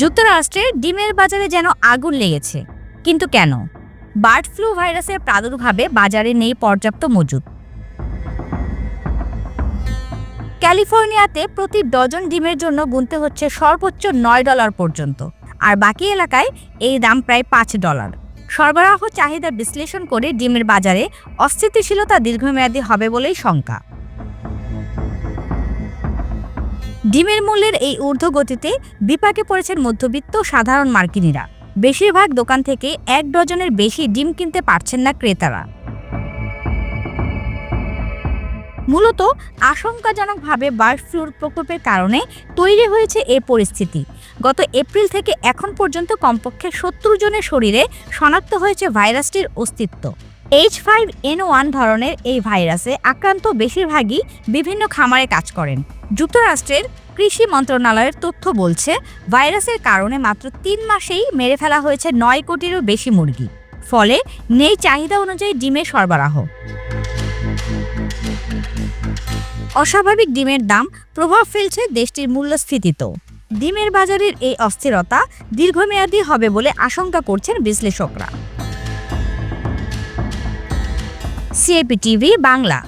যুক্তরাষ্ট্রের ডিমের বাজারে যেন আগুন লেগেছে। কিন্তু কেন? বার্ড ফ্লু ভাইরাসের প্রাদুর্ভাবে বাজারে নেই পর্যাপ্ত মজুদ। ক্যালিফোর্নিয়াতে প্রতি ডজন ডিমের জন্য গুনতে হচ্ছে সর্বোচ্চ নয় ডলার পর্যন্ত, আর বাকি এলাকায় এই দাম প্রায় পাঁচ ডলার। সরবরাহ চাহিদা বিশ্লেষণ করে ডিমের বাজারে অস্থিতিশীলতা দীর্ঘমেয়াদী হবে বলেই শঙ্কা। ডিমের মূল্যের এই ঊর্ধ্বগতিতে বিপাকে পড়েছেন মধ্যবিত্ত সাধারণ মার্কিনীরা। বেশিরভাগ দোকান থেকে এক ডজনের বেশি ডিম কিনতে পারছেন না ক্রেতারা। মূলত আশঙ্কাজনকভাবে বার্ড ফ্লুর প্রকোপের কারণে তৈরি হয়েছে এই পরিস্থিতি। গত এপ্রিল থেকে এখন পর্যন্ত কমপক্ষে সত্তর জনের শরীরে শনাক্ত হয়েছে ভাইরাসটির অস্তিত্ব। এইচ ফাইভ এন ওয়ান ধরনের এই ভাইরাসে আক্রান্ত বেশিরভাগই বিভিন্ন খামারে কাজ করেন। যুক্তরাষ্ট্রের কৃষি মন্ত্রণালয়ের তথ্য বলছে, ভাইরাসের কারণে মাত্র তিন মাসেই মেরে ফেলা হয়েছে নয় কোটিরও বেশি মুরগি। ফলে নেই চাহিদা অনুযায়ী ডিমের সরবরাহ। অস্বাভাবিক ডিমের দাম প্রভাব ফেলছে দেশটির মূল্যস্ফীতিতেও। ডিমের বাজারের এই অস্থিরতা দীর্ঘমেয়াদী হবে বলে আশঙ্কা করছেন বিশ্লেষকরা। CAP TV Bangla.